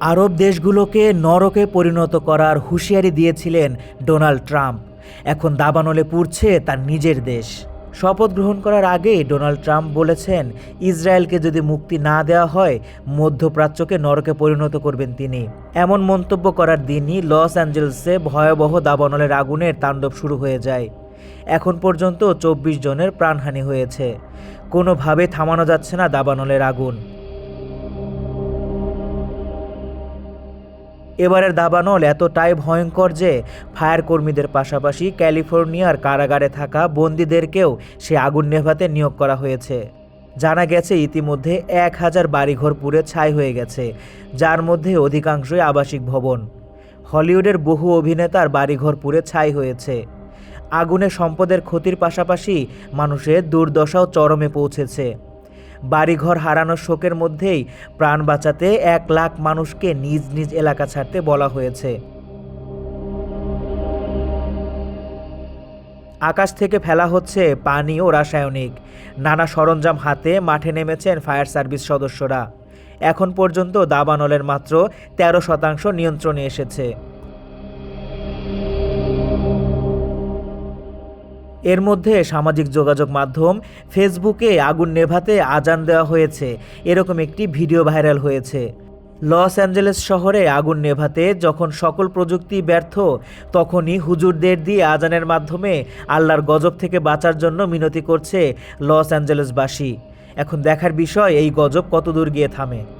আরব দেশগুলোকে নরকে পরিণত করার হুঁশিয়ারি দিয়েছিলেন ডোনাল্ড ট্রাম্প। এখন দাবানলে পুড়ছে তার নিজের দেশ। শপথ গ্রহণ করার আগেই ডোনাল্ড ট্রাম্প বলেছেন, ইসরায়েলকে যদি মুক্তি না দেওয়া হয়, মধ্যপ্রাচ্যকে নরকে পরিণত করবেন তিনি। এমন মন্তব্য করার দিনই লস অ্যাঞ্জেলসে ভয়াবহ দাবানলের আগুনের তাণ্ডব শুরু হয়ে যায়। এখন পর্যন্ত চব্বিশ জনের প্রাণহানি হয়েছে। কোনোভাবে থামানো যাচ্ছে না দাবানলের আগুন। এবারের দাবানল এতটাই ভয়ঙ্কর যে ফায়ার কর্মীদের পাশাপাশি ক্যালিফোর্নিয়ার কারাগারে থাকা বন্দীদেরকেও সে আগুন নেভাতে নিয়োগ করা হয়েছে। জানা গেছে, ইতিমধ্যে এক হাজার বাড়িঘর পুড়ে ছাই হয়ে গেছে, যার মধ্যে অধিকাংশই আবাসিক ভবন। হলিউডের বহু অভিনেতার বাড়িঘর পুড়ে ছাই হয়েছে। আগুনে সম্পদের ক্ষতির পাশাপাশি মানুষের দুর্দশাও চরমে পৌঁছেছে। বাড়িঘর হারানোর শোকের মধ্যেই প্রাণ বাঁচাতে এক লাখ মানুষকে নিজ নিজ এলাকা ছাড়তে বলা হয়েছে। আকাশ থেকে ফেলা হচ্ছে পানি ও রাসায়নিক। নানা সরঞ্জাম হাতে মাঠে নেমেছেন ফায়ার সার্ভিস সদস্যরা। এখন পর্যন্ত দাবানলের মাত্র তেরো শতাংশ নিয়ন্ত্রণে এসেছে। এর মধ্যে সামাজিক যোগাযোগ মাধ্যম, ফেসবুকে আগুন নেভাতে আজান দেওয়া হয়েছে। এরকম একটি ভিডিও ভাইরাল হয়েছে। লস অ্যাঞ্জেলেস শহরে আগুন নেভাতে যখন সকল প্রযুক্তি ব্যর্থ, তখনই হুজুরদের দিয়ে আজানের মাধ্যমে আল্লাহর গজব থেকে বাঁচার জন্য মিনতি করছে লস অ্যাঞ্জেলেসবাসী। এখন দেখার বিষয়, এই গজব কতদূর গিয়ে থামে?